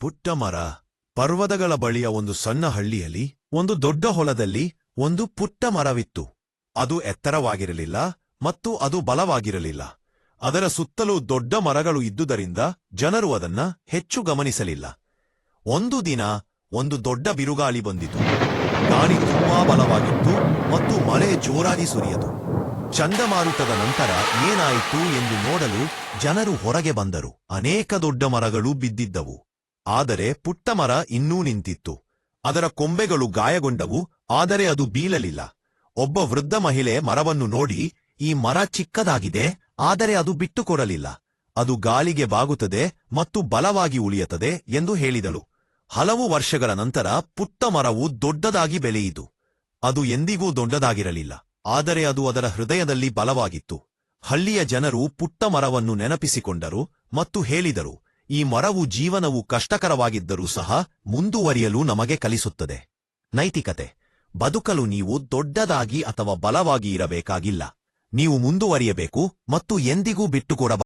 ಪುಟ್ಟ ಮರ, ಪರ್ವತಗಳ ಬಳಿಯ ಒಂದು ಸಣ್ಣ ಹಳ್ಳಿಯಲ್ಲಿ, ಒಂದು ದೊಡ್ಡ ಹೊಲದಲ್ಲಿ ಒಂದು ಪುಟ್ಟ ಮರವಿತ್ತು. ಅದು ಎತ್ತರವಾಗಿರಲಿಲ್ಲ ಮತ್ತು ಅದು ಬಲವಾಗಿರಲಿಲ್ಲ. ಅದರ ಸುತ್ತಲೂ ದೊಡ್ಡ ಮರಗಳು ಇದ್ದುದರಿಂದ ಜನರು ಅದನ್ನ ಹೆಚ್ಚು ಗಮನಿಸಲಿಲ್ಲ. ಒಂದು ದಿನ ಒಂದು ದೊಡ್ಡ ಬಿರುಗಾಳಿ ಬಂದಿತು. ಗಾಳಿ ತುಂಬಾ ಬಲವಾಗಿತ್ತು ಮತ್ತು ಮಳೆ ಜೋರಾಗಿ ಸುರಿಯಿತು. ಚಂಡಮಾರುತದ ನಂತರ ಏನಾಯಿತು ಎಂದು ನೋಡಲು ಜನರು ಹೊರಗೆ ಬಂದರು. ಅನೇಕ ದೊಡ್ಡ ಮರಗಳು ಬಿದ್ದಿದ್ದವು. ಆದರೆ ಪುಟ್ಟ ಮರ ಇನ್ನೂ ನಿಂತಿತ್ತು. ಅದರ ಕೊಂಬೆಗಳು ಗಾಯಗೊಂಡವು, ಆದರೆ ಅದು ಬೀಳಲಿಲ್ಲ. ಒಬ್ಬ ವೃದ್ಧ ಮಹಿಳೆ ಮರವನ್ನು ನೋಡಿ, ಈ ಮರ ಚಿಕ್ಕದಾಗಿದೆ, ಆದರೆ ಅದು ಬಿಟ್ಟುಕೊಡಲಿಲ್ಲ. ಅದು ಗಾಳಿಗೆ ಬಾಗುತ್ತದೆ ಮತ್ತು ಬಲವಾಗಿ ಉಳಿಯುತ್ತದೆ ಎಂದು ಹೇಳಿದಳು. ಹಲವು ವರ್ಷಗಳ ನಂತರ ಪುಟ್ಟ ಮರವು ದೊಡ್ಡದಾಗಿ ಬೆಳೆಯಿತು. ಅದು ಎಂದಿಗೂ ದೊಡ್ಡದಾಗಿರಲಿಲ್ಲ, ಆದರೆ ಅದು ಅದರ ಹೃದಯದಲ್ಲಿ ಬಲವಾಗಿತ್ತು. ಹಳ್ಳಿಯ ಜನರು ಪುಟ್ಟ ಮರವನ್ನು ನೆನಪಿಸಿಕೊಂಡರು ಮತ್ತು ಹೇಳಿದರು ಈ ಮರವು ಜೀವನವು ಕಷ್ಟಕರವಾಗಿದ್ದರೂ ಸಹ ಮುಂದುವರಿಯಲು ನಮಗೆ ಕಲಿಸುತ್ತದೆ. ನೈತಿಕತೆ. ಬದುಕಲು ನೀವು ದೊಡ್ಡದಾಗಿ ಅಥವಾ ಬಲವಾಗಿ ಇರಬೇಕಾಗಿಲ್ಲ. ನೀವು ಮುಂದುವರಿಯಬೇಕು ಮತ್ತು ಎಂದಿಗೂ ಬಿಟ್ಟುಕೊಡಬಾರದು.